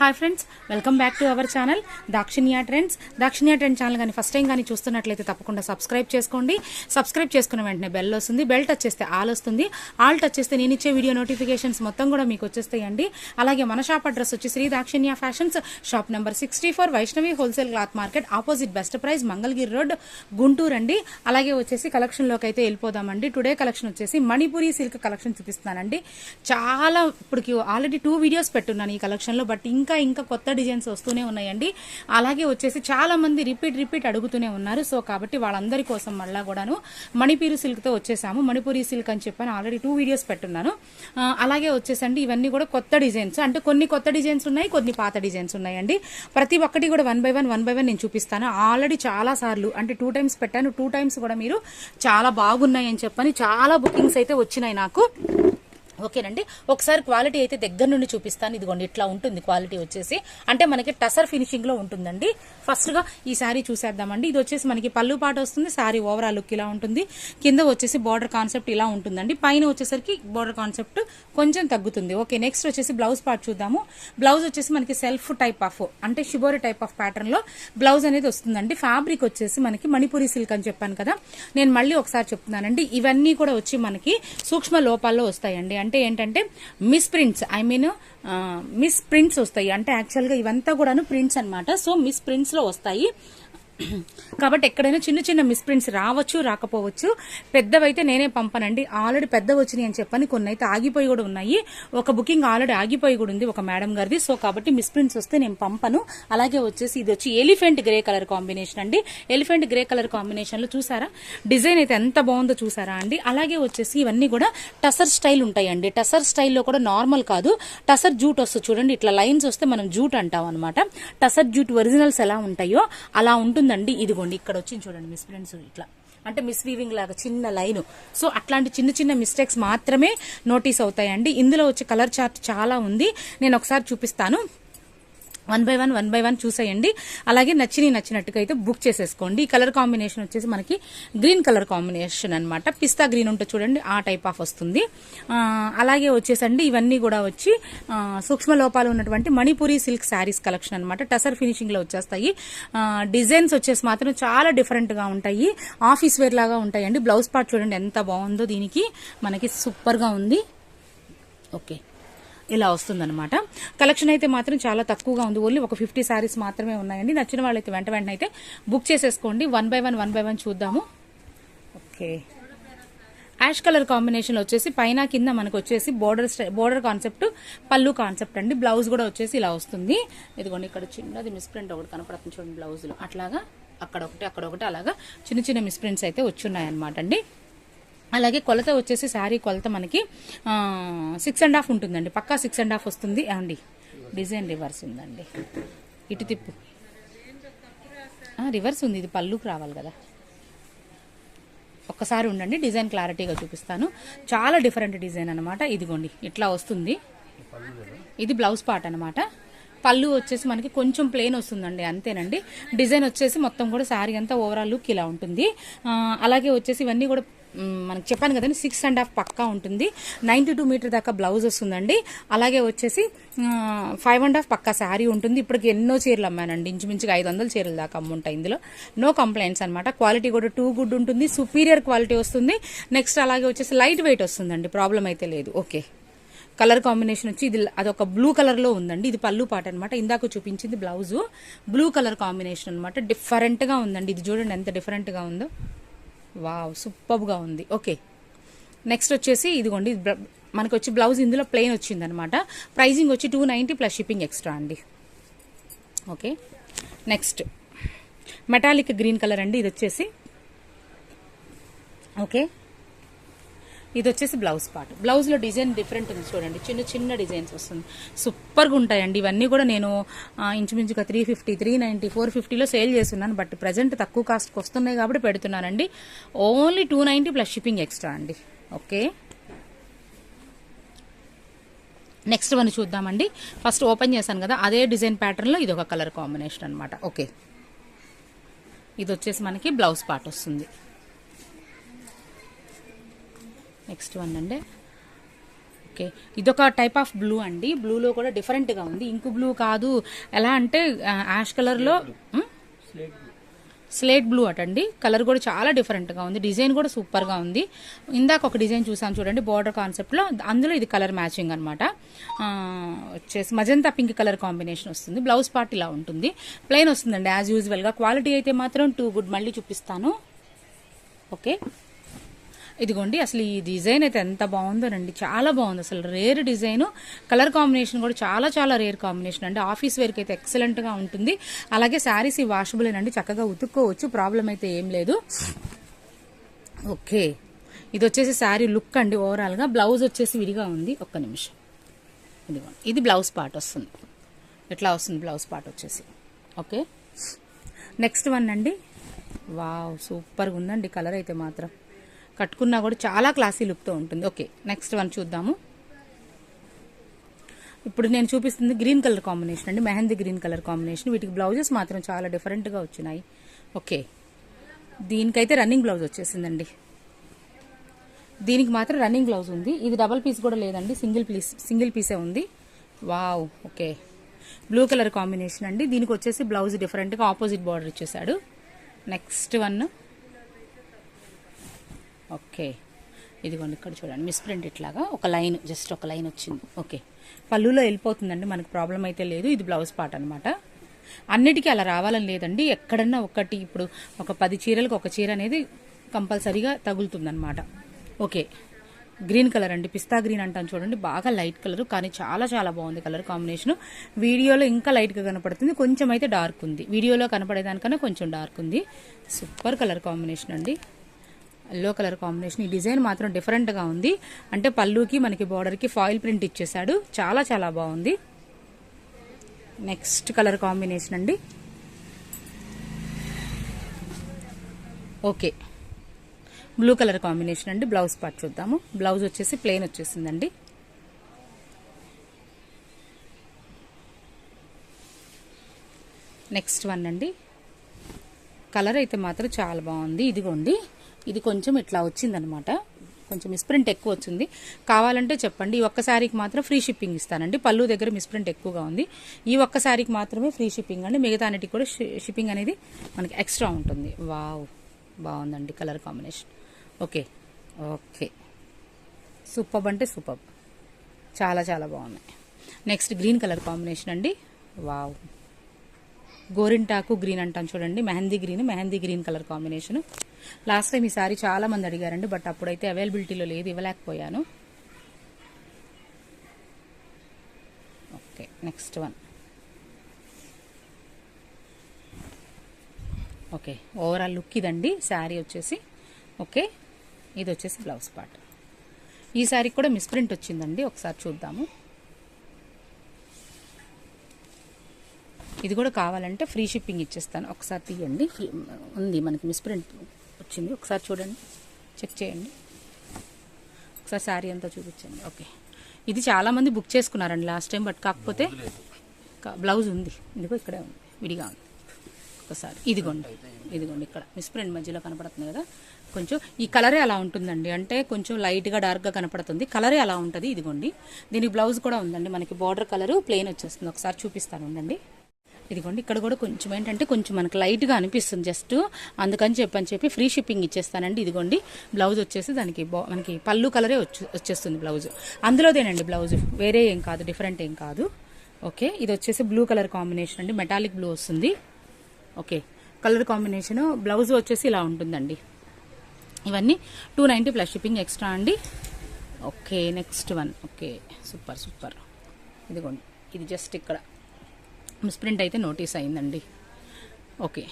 Hi friends welcome back to our channel Dakshinya trends Dakshinya trend channel కానీ first time కానీ చూస్తున్నట్లయితే తప్పకుండా subscribe చేసుకోండి. సబ్స్క్రైబ్ చేసుకున్న వెంటనే బెల్ వస్తుంది. బెల్ టచ్ చేస్తే ఆల్ వస్తుంది. ఆల్ టచ్ చేస్తే నేను ఇచ్చే వీడియో నోటిఫికేషన్స్ మొత్తం కూడా మీకు వచ్చేస్తాయండి. అలాగే మన షాప్ అడ్రస్ వచ్చి Shri Dakshinya fashions shop number sixty four Vaishnavi wholesale cloth market opposite best price Mangalagiri road Guntur అండి. అలాగే వచ్చేసి కలెక్షన్లోకి అయితే వెళ్ళిపోదామండి. టుడే కలెక్షన్ వచ్చేసి మణిపురి సిల్క్ కలెక్షన్ చూపిస్తున్నానండి. చాలా ఇప్పటికి ఆల్రెడీ టూ వీడియోస్ పెట్టున్నాను ఈ కలెక్షన్లో బట్ ఇంకా ఇంకా ఇంకా కొత్త డిజైన్స్ వస్తూనే ఉన్నాయండి. అలాగే వచ్చేసి చాలా మంది రిపీట్ రిపీట్ అడుగుతూనే ఉన్నారు. సో కాబట్టి వాళ్ళందరి కోసం మళ్ళా కూడాను మణిపూరి సిల్క్తో వచ్చేసాము. మణిపూరి సిల్క్ అని చెప్పాను. ఆల్రెడీ టూ వీడియోస్ పెట్టున్నాను. అలాగే వచ్చేసండి. ఇవన్నీ కూడా కొత్త డిజైన్స్. అంటే కొన్ని కొత్త డిజైన్స్ ఉన్నాయి కొన్ని పాత డిజైన్స్ ఉన్నాయండి. ప్రతి ఒక్కటి కూడా one by one one by one నేను చూపిస్తాను. ఆల్రెడీ చాలా సార్లు అంటే టూ టైమ్స్ పెట్టాను. టూ టైమ్స్ కూడా మీరు చాలా బాగున్నాయి అని చెప్పని చాలా బుకింగ్స్ అయితే వచ్చినాయి నాకు. ఓకేనండి. ఒకసారి క్వాలిటీ అయితే దగ్గర నుండి చూపిస్తాను. ఇదిగోండి ఇట్లా ఉంటుంది క్వాలిటీ వచ్చేసి. అంటే మనకి టసర్ ఫినిషింగ్లో ఉంటుందండి. ఫస్ట్గా ఈ శారీ చూసేద్దామండి. ఇది వచ్చేసి మనకి పళ్ళు పాట వస్తుంది. శారీ ఓవరాల్ లుక్ ఇలా ఉంటుంది. కింద వచ్చేసి బార్డర్ కాన్సెప్ట్ ఇలా ఉంటుందండి. పైన వచ్చేసరికి బార్డర్ కాన్సెప్ట్ కొంచెం తగ్గుతుంది. ఓకే నెక్స్ట్ వచ్చేసి బ్లౌజ్ పార్ట్ చూద్దాము. బ్లౌజ్ వచ్చేసి మనకి సెల్ఫ్ టైప్ ఆఫ్ అంటే షిబోరి టైప్ ఆఫ్ ప్యాటర్న్లో బ్లౌజ్ అనేది వస్తుందండి. ఫ్యాబ్రిక్ వచ్చేసి మనకి మణిపురి సిల్క్ అని చెప్పాను కదా. నేను మళ్ళీ ఒకసారి చెప్తున్నానండి. ఇవన్నీ కూడా వచ్చి మనకి సూక్ష్మ లోపాల్లో వస్తాయండి. అంటే ఏంటంటే miss prints I mean miss prints వస్తాయి. అంటే యాక్చువల్గా ఇవంతా కూడాను ప్రింట్స్ అనమాట సో మిస్ ప్రింట్స్లో వస్తాయి. కాబట్టి ఎక్కడైనా చిన్న చిన్న మిస్ప్రింట్స్ రావచ్చు రాకపోవచ్చు. పెద్దవైతే నేనే పంపనండి. ఆల్రెడీ పెద్ద వచ్చినాయి అని చెప్పని కొన్ని అయితే ఆగిపోయి కూడా ఉన్నాయి. ఒక బుకింగ్ ఆల్రెడీ ఆగిపోయి కూడా ఉంది ఒక మేడం గారిది. సో కాబట్టి మిస్ప్రింట్స్ వస్తే నేను పంపను. అలాగే వచ్చేసి ఇది వచ్చి ఎలిఫెంట్ గ్రే కలర్ కాంబినేషన్ అండి. ఎలిఫెంట్ గ్రే కలర్ కాంబినేషన్లో చూసారా? డిజైన్ అయితే ఎంత బాగుందో చూసారా అండి? అలాగే వచ్చేసి ఇవన్నీ కూడా టసర్ స్టైల్ ఉంటాయండి. టసర్ స్టైల్లో కూడా నార్మల్ కాదు. టసర్ జూట్ వస్తుంది చూడండి. ఇట్లా లైన్స్ వస్తే మనం జూట్ అంటాం అనమాట టసర్ జూట్ ఒరిజినల్స్ ఎలా ఉంటాయో అలా ఉంటుంది ఉంటుందండి ఇదిగోండి ఇక్కడ వచ్చింది చూడండి మిస్ ప్రింట్స్ ఇట్లా. అంటే మిస్ వీవింగ్ లాగా చిన్న లైన్. సో అట్లాంటి చిన్న చిన్న మిస్టేక్స్ మాత్రమే నోటీస్ అవుతాయండి. ఇందులో వచ్చే కలర్ చార్ట్ చాలా ఉంది. నేను ఒకసారి చూపిస్తాను. One by one one by one చూసేయండి. అలాగే నచ్చిన నచ్చినట్టుగా అయితే బుక్ చేసేసుకోండి. ఈ కలర్ కాంబినేషన్ వచ్చేసి మనకి గ్రీన్ కలర్ కాంబినేషన్ అనమాట పిస్తా గ్రీన్ ఉంటే చూడండి ఆ టైప్ ఆఫ్ వస్తుంది. అలాగే వచ్చేసండి ఇవన్నీ కూడా వచ్చి సూక్ష్మ లోపాలు ఉన్నటువంటి మణిపురి సిల్క్ శారీస్ కలెక్షన్ అనమాట టసర్ ఫినిషింగ్లో వచ్చేస్తాయి. డిజైన్స్ వచ్చేసి మాత్రం చాలా డిఫరెంట్గా ఉంటాయి. ఆఫీస్ వేర్ లాగా ఉంటాయండి. బ్లౌజ్ పార్ట్ చూడండి ఎంత బాగుందో దీనికి మనకి సూపర్గా ఉంది. ఓకే ఇలా వస్తుందన్నమాట. కలెక్షన్ అయితే మాత్రం చాలా తక్కువగా ఉంది. ఓన్లీ ఒక ఫిఫ్టీ శారీస్ మాత్రమే ఉన్నాయండి. నచ్చిన వాళ్ళైతే వెంట వెంటనే అయితే బుక్ చేసేసుకోండి. One by one one by one చూద్దాము. ఓకే. యాష్ కలర్ కాంబినేషన్ వచ్చేసి పైన కింద మనకు వచ్చేసి బోర్డర్ బోర్డర్ కాన్సెప్ట్ పళ్ళు కాన్సెప్ట్ అండి. బ్లౌజ్ కూడా వచ్చేసి ఇలా వస్తుంది. ఇదిగోండి ఇక్కడ చిన్నది మిస్ప్రింట్ ఒకటి కనపడుతుంది చూడండి బ్లౌజులు అట్లాగా అక్కడ ఒకటి అక్కడ ఒకటి అలాగా చిన్న చిన్న మిస్ప్రింట్స్ అయితే వచ్చి అనమాట అండి. అలాగే కొలత వచ్చేసి శారీ కొలత మనకి సిక్స్ అండ్ హాఫ్ ఉంటుందండి. పక్కా సిక్స్ అండ్ హాఫ్ వస్తుంది. అండి. డిజైన్ రివర్స్ ఉందండి. ఇటు తిప్పు. రివర్స్ ఉంది. ఇది పళ్ళుకు రావాలి కదా. ఒక్కసారి ఉండండి. డిజైన్ క్లారిటీగా చూపిస్తాను. చాలా డిఫరెంట్ డిజైన్ అనమాట ఇదిగోండి. ఇట్లా వస్తుంది. ఇది బ్లౌజ్ పార్ట్ అనమాట పళ్ళు వచ్చేసి మనకి కొంచెం ప్లేన్ వస్తుందండి. అంతేనండి. డిజైన్ వచ్చేసి మొత్తం కూడా శారీ అంతా ఓవరాల్ లుక్ ఇలా ఉంటుంది. అలాగే వచ్చేసి ఇవన్నీ కూడా మనకి చెప్పాను కదండి సిక్స్ అండ్ హాఫ్ పక్కా ఉంటుంది. నైన్టీ టూ మీటర్ దాకా బ్లౌజ్ వస్తుందండి. అలాగే వచ్చేసి ఫైవ్ అండ్ హాఫ్ పక్కా శారీ ఉంటుంది. ఇప్పటికి ఎన్నో చీరలు అమ్మానండి. ఇంచుమించుగా ఐదు వందల చీరల దాకా అమ్ముంటాయి ఇందులో. నో కంప్లైంట్స్ అనమాట క్వాలిటీ కూడా టూ గుడ్ ఉంటుంది. సుపీరియర్ క్వాలిటీ వస్తుంది. నెక్స్ట్ అలాగే వచ్చేసి లైట్ వెయిట్ వస్తుందండి. ప్రాబ్లం అయితే లేదు. ఓకే కలర్ కాంబినేషన్ వచ్చి ఇది అదొక బ్లూ కలర్లో ఉందండి. ఇది పళ్ళు పాట అనమాట ఇందాక చూపించింది బ్లౌజు బ్లూ కలర్ కాంబినేషన్ అనమాట డిఫరెంట్గా ఉందండి. ఇది చూడండి ఎంత డిఫరెంట్గా ఉందో. వావ్ సూపర్గా ఉంది. ఓకే నెక్స్ట్ వచ్చేసి ఇదిగోండి మనకు వచ్చి బ్లౌజ్ ఇందులో ప్లెయిన్ వచ్చింది అనమాట ప్రైజింగ్ వచ్చి two ninety plus shipping extra అండి. Okay next metallic green colour అండి ఇది వచ్చేసి. ఓకే ఇది వచ్చేసి బ్లౌజ్ పార్ట్. బ్లౌజ్లో డిజైన్ డిఫరెంట్ ఉంది చూడండి. చిన్న చిన్న డిజైన్స్ వస్తుంది. సూపర్గా ఉంటాయండి. ఇవన్నీ కూడా నేను ఇంచుమించుగా three fifty three ninety four ఫిఫ్టీలో సేల్ చేస్తున్నాను. బట్ ప్రజెంట్ తక్కువ కాస్ట్కి వస్తున్నాయి కాబట్టి పెడుతున్నానండి. Only two ninety plus shipping extra అండి. ఓకే? నెక్స్ట్ వన్ చూద్దామండి. ఫస్ట్ ఓపెన్ చేశాను కదా అదే డిజైన్ ప్యాటర్న్లో ఇది ఒక కలర్ కాంబినేషన్ అనమాట ఓకే? ఇది వచ్చేసి మనకి బ్లౌజ్ పార్ట్ వస్తుంది. నెక్స్ట్ వన్ అండి. ఓకే. ఇదొక టైప్ ఆఫ్ బ్లూ అండి. బ్లూలో కూడా డిఫరెంట్గా ఉంది. ఇంకు బ్లూ కాదు. ఎలా అంటే యాష్ కలర్లో స్లేట్ బ్లూ అటండి. కలర్ కూడా చాలా డిఫరెంట్గా ఉంది. డిజైన్ కూడా సూపర్గా ఉంది. ఇందాక ఒక డిజైన్ చూసాం చూడండి బార్డర్ కాన్సెప్ట్లో. అందులో ఇది కలర్ మ్యాచింగ్ అనమాట వచ్చేసి మజంతా పింక్ కలర్ కాంబినేషన్ వస్తుంది. బ్లౌజ్ పార్ట్ ఇలా ఉంటుంది. ప్లెయిన్ వస్తుందండి యాజ్ యూజువల్గా. క్వాలిటీ అయితే మాత్రం టూ గుడ్. మళ్ళీ చూపిస్తాను. ఓకే. ఇదిగోండి అసలు ఈ డిజైన్ అయితే ఎంత బాగుందోనండి. చాలా బాగుంది. అసలు రేర్ డిజైన్. కలర్ కాంబినేషన్ కూడా చాలా చాలా రేర్ కాంబినేషన్ అండి. ఆఫీస్ వేర్కి అయితే ఎక్సలెంట్గా ఉంటుంది. అలాగే శారీస్ ఈ వాషబుల్ అండి చక్కగా ఉతుక్కోవచ్చు. ప్రాబ్లం అయితే ఏం లేదు. ఓకే. ఇది వచ్చేసి శారీ లుక్ అండి ఓవరాల్గా బ్లౌజ్ వచ్చేసి విడిగా ఉంది. ఒక్క నిమిషం. ఇదిగోండి ఇది బ్లౌజ్ పార్ట్ వస్తుంది. ఎట్లా వస్తుంది బ్లౌజ్ పార్ట్ వచ్చేసి? ఓకే. నెక్స్ట్ వన్ అండి. వావ్ సూపర్గా ఉందండి కలర్ అయితే మాత్రం. కట్టుకున్నా కూడా చాలా క్లాసీ లుక్తో ఉంటుంది. ఓకే నెక్స్ట్ వన్ చూద్దాము. ఇప్పుడు నేను చూపిస్తుంది గ్రీన్ కలర్ కాంబినేషన్ అండి మెహందీ గ్రీన్ కలర్ కాంబినేషన్. వీటికి బ్లౌజెస్ మాత్రం చాలా డిఫరెంట్గా వచ్చినాయి. ఓకే దీనికైతే రన్నింగ్ బ్లౌజ్ వచ్చేసిందండి. దీనికి మాత్రం రన్నింగ్ బ్లౌజ్ ఉంది. ఇది డబల్ పీస్ కూడా లేదండి సింగిల్ పీస్ సింగిల్ పీసే ఉంది. Wow okay. Blue colour combination అండి. దీనికి వచ్చేసి బ్లౌజ్ డిఫరెంట్గా ఆపోజిట్ బార్డర్ ఇచ్చేసాడు నెక్స్ట్ వన్ ఓకే. ఇదిగోండి ఇక్కడ చూడండి. మిస్ ప్రింట్ ఇట్లాగా ఒక లైన్ జస్ట్ ఒక లైన్ వచ్చింది. ఓకే. పళ్ళులో వెళ్ళిపోతుందండి మనకు ప్రాబ్లం అయితే లేదు. ఇది బ్లౌజ్ పార్ట్ అనమాట అన్నిటికీ అలా రావాలని లేదండి. ఎక్కడన్నా ఒకటి ఇప్పుడు ఒక పది చీరలకు ఒక చీర అనేది కంపల్సరీగా తగులుతుందనమాట ఓకే. గ్రీన్ కలర్ అండి పిస్తా గ్రీన్ అంటాను చూడండి. బాగా లైట్ కలర్ కానీ చాలా చాలా బాగుంది కలర్ కాంబినేషన్. వీడియోలో ఇంకా లైట్గా కనపడుతుంది కొంచెం అయితే డార్క్ ఉంది. వీడియోలో కనపడేదానికన్నా కొంచెం డార్క్ ఉంది. సూపర్ కలర్ కాంబినేషన్ అండి. ఎల్లో కలర్ కాంబినేషన్ ఈ డిజైన్ మాత్రం డిఫరెంట్గా ఉంది. అంటే పళ్ళుకి మనకి బార్డర్కి ఫాయిల్ ప్రింట్ ఇచ్చేసాడు చాలా చాలా బాగుంది. నెక్స్ట్ కలర్ కాంబినేషన్ అండి. ఓకే బ్లూ కలర్ కాంబినేషన్ అండి. బ్లౌజ్ పార్ట్ చూద్దాము. బ్లౌజ్ వచ్చేసి ప్లెయిన్ వచ్చేసిందండి. నెక్స్ట్ వన్ అండి. కలర్ అయితే మాత్రం చాలా బాగుంది. ఇదిగోండి. ఇది కొంచెం ఇట్లా వచ్చిందనమాట. కొంచెం మిస్ప్రింట్ ఎక్కువ వచ్చింది. కావాలంటే చెప్పండి ఈ ఒక్క శారీకి మాత్రం ఫ్రీ షిప్పింగ్ ఇస్తానండి. పళ్ళు దగ్గర మిస్ప్రింట్ ఎక్కువగా ఉంది. ఈ ఒక్క శారీకి మాత్రమే ఫ్రీ షిప్పింగ్ అండి. మిగతా అన్నిటికి కూడా షిప్పింగ్ అనేది మనకి ఎక్స్ట్రా ఉంటుంది. వావ్! బాగుందండి colour combination okay okay superb అంటే సూపబ్ చాలా చాలా బాగున్నాయి. నెక్స్ట్ గ్రీన్ కలర్ కాంబినేషన్ అండి. వావ్ గోరింటాకు గ్రీన్ అంటాం చూడండి. Mehndi green mehndi green colour combination. Last time ఈ సారీ చాలా మంది అడిగారండి బట్ అప్పుడైతే అవైలబిలిటీలో లేదు ఇవ్వలేకపోయాను. Okay next one okay overall look ఇదండి. శారీ వచ్చేసి ఓకే ఇది వచ్చేసి బ్లౌజ్ పార్ట్ ఈ శారీ కూడా మిస్ప్రింట్ వచ్చిందండి ఒకసారి చూద్దాము. ఇది కూడా కావాలంటే ఫ్రీ షిప్పింగ్ ఇచ్చేస్తాను. ఒకసారి తీయండి. ఉంది మనకి మిస్ప్రింట్ వచ్చింది. ఒకసారి చూడండి. చెక్ చేయండి. ఒకసారి శారీ అంతా చూపించండి. ఓకే. ఇది చాలామంది బుక్ చేసుకున్నారండి లాస్ట్ టైం బట్ కాకపోతే బ్లౌజ్ ఉంది. ఇదిగో ఇక్కడే ఉంది. విడిగా ఉంది. ఒకసారి ఇదిగోండి. ఇదిగోండి ఇక్కడ. మిస్ప్రింట్ మధ్యలో కనపడుతుంది కదా. కొంచెం ఈ కలరే అలా ఉంటుందండి. అంటే కొంచెం లైట్గా డార్క్గా కనపడుతుంది. కలరే అలా ఉంటుంది. ఇదిగోండి. దీనికి బ్లౌజ్ కూడా ఉందండి. మనకి బార్డర్ కలర్ ప్లెయిన్ వచ్చేస్తుంది. ఒకసారి చూపిస్తాను ఉండండి. ఇదిగోండి ఇక్కడ కూడా కొంచెం ఏంటంటే కొంచెం మనకు లైట్గా అనిపిస్తుంది జస్ట్. అందుకని చెప్పని చెప్పి ఫ్రీ షిప్పింగ్ ఇచ్చేస్తానండి. ఇదిగోండి బ్లౌజ్ వచ్చేసి దానికి మనకి పళ్ళు కలరే వచ్చేస్తుంది బ్లౌజ్. అందులోదేనండి బ్లౌజ్ వేరే ఏం కాదు డిఫరెంట్ ఏం కాదు. ఓకే ఇది వచ్చేసి బ్లూ కలర్ కాంబినేషన్ అండి మెటాలిక్ బ్లూ వస్తుంది. ఓకే కలర్ కాంబినేషన్ బ్లౌజ్ వచ్చేసి ఇలా ఉంటుందండి. ఇవన్నీ two ninety plus shipping extra అండి. Okay next one. Okay super super. ఇదిగోండి ఇది జస్ట్ ఇక్కడ. మిస్ప్రింట్ అయితే నోటీస్ అయిందండి. ఓకే.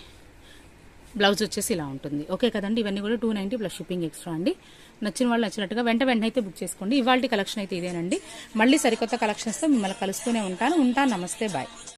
బ్లౌజ్ వచ్చేసి ఇలా ఉంటుంది. ఓకే కదండి ఇవన్నీ కూడా two ninety plus shipping extra అండి. నచ్చిన వాళ్ళు నచ్చినట్టుగా వెంట వెంటనే అయితే బుక్ చేసుకోండి. ఇవాళ కలెక్షన్ అయితే ఇదేనండి. మళ్ళీ సరికొత్త కలెక్షన్స్తో మిమ్మల్ని కలుస్తూనే ఉంటాను. ఉంటాను నమస్తే బాయ్.